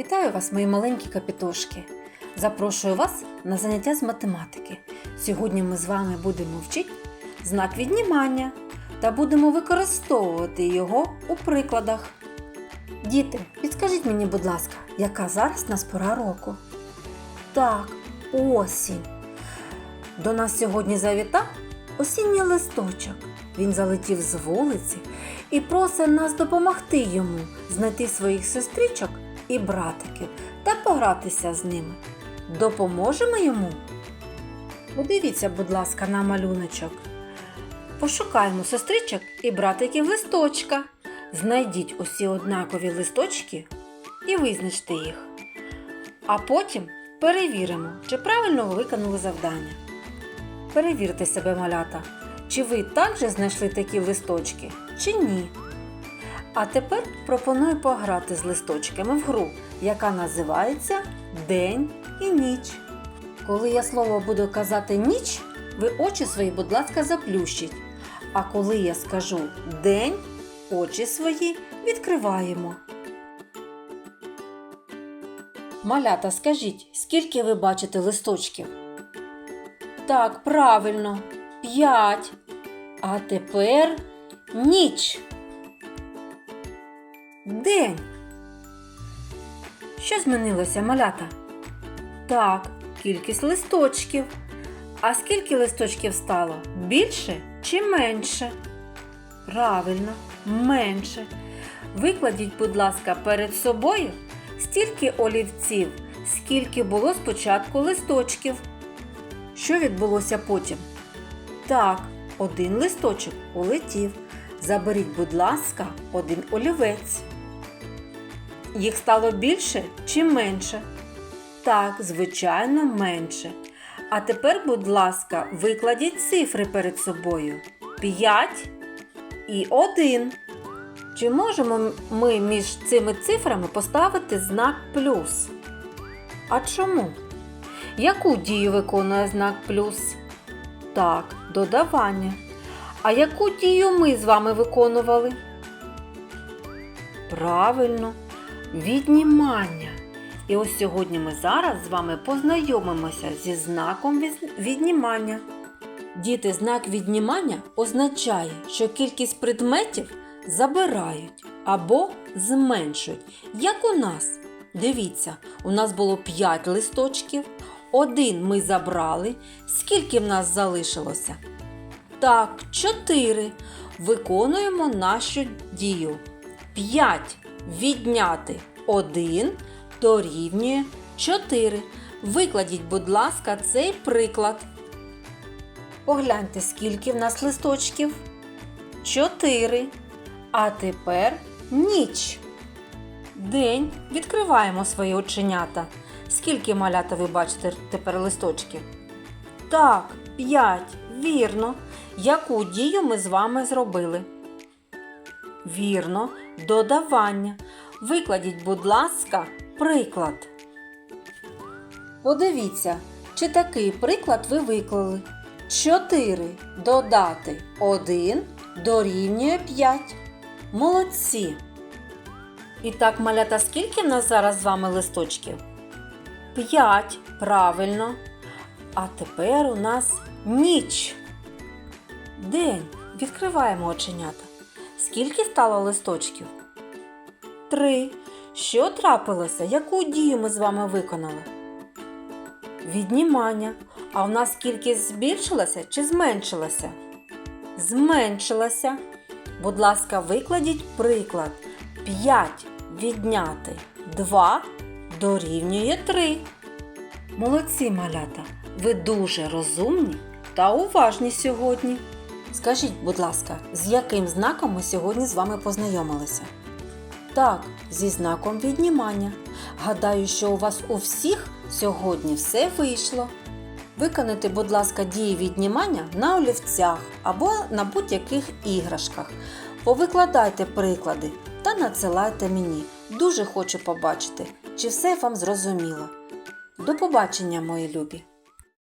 Вітаю вас, мої маленькі капітошки! Запрошую вас на заняття з математики. Сьогодні ми з вами будемо вчити знак віднімання та будемо використовувати його у прикладах. Діти, підскажіть мені, будь ласка, яка зараз нас пора року? Так, осінь. До нас сьогодні завітав осінній листочок. Він залетів з вулиці і просить нас допомогти йому знайти своїх сестричок і братиків та погратися з ними. Допоможемо йому? Подивіться, будь ласка, на малюночок. Пошукаємо сестричок і братиків листочка. Знайдіть усі однакові листочки і визначте їх. А потім перевіримо, чи правильно ви виконали завдання. Перевірте себе, малята, чи ви також знайшли такі листочки, чи ні. А тепер пропоную пограти з листочками в гру, яка називається День і ніч. Коли я слово буду казати ніч, ви очі свої, будь ласка, заплющіть. А коли я скажу день, очі свої відкриваємо. Малята, скажіть, скільки ви бачите листочків? Так, правильно, п'ять. А тепер ніч. День. Що змінилося, малята? Так, кількість листочків. А скільки листочків стало? Більше чи менше? Правильно, менше. Викладіть, будь ласка, перед собою стільки олівців, скільки було спочатку листочків. Що відбулося потім? Так, один листочок улетів. Заберіть, будь ласка, один олівець. Їх стало більше чи менше? Так, звичайно, менше. А тепер, будь ласка, викладіть цифри перед собою: 5 і 1. Чи можемо ми між цими цифрами поставити знак плюс? А чому? Яку дію виконує знак плюс? Так, додавання. А яку дію ми з вами виконували? Правильно, віднімання. І ось сьогодні ми зараз з вами познайомимося зі знаком віднімання. Діти, знак віднімання означає, що кількість предметів забирають або зменшують. Як у нас. Дивіться, у нас було 5 листочків, один ми забрали. Скільки в нас залишилося? Так, 4. Виконуємо нашу дію. 5 відняти 1 дорівнює 4. Викладіть, будь ласка, цей приклад. Погляньте, скільки в нас листочків. 4. А тепер ніч. День. Відкриваємо свої оченята. Скільки малята ви бачите тепер листочків? Так, 5. Вірно. Яку дію ми з вами зробили? Вірно, додавання. Викладіть, будь ласка, приклад. Подивіться, чи такий приклад ви виклали. 4 додати 1 дорівнює 5. Молодці. І так, малята, скільки в нас зараз з вами листочків? 5. Правильно. А тепер у нас ніч. День. Відкриваємо оченята. Скільки стало листочків? Три. Що трапилося? Яку дію ми з вами виконали? Віднімання. А у нас кількість збільшилася чи зменшилася? Зменшилася. Будь ласка, викладіть приклад. 5 відняти 2 дорівнює 3. Молодці, малята! Ви дуже розумні та уважні сьогодні. Скажіть, будь ласка, з яким знаком ми сьогодні з вами познайомилися? Так, зі знаком віднімання. Гадаю, що у вас у всіх сьогодні все вийшло. Виконайте, будь ласка, дії віднімання на олівцях або на будь-яких іграшках. Повикладайте приклади та надсилайте мені. Дуже хочу побачити, чи все вам зрозуміло. До побачення, мої любі!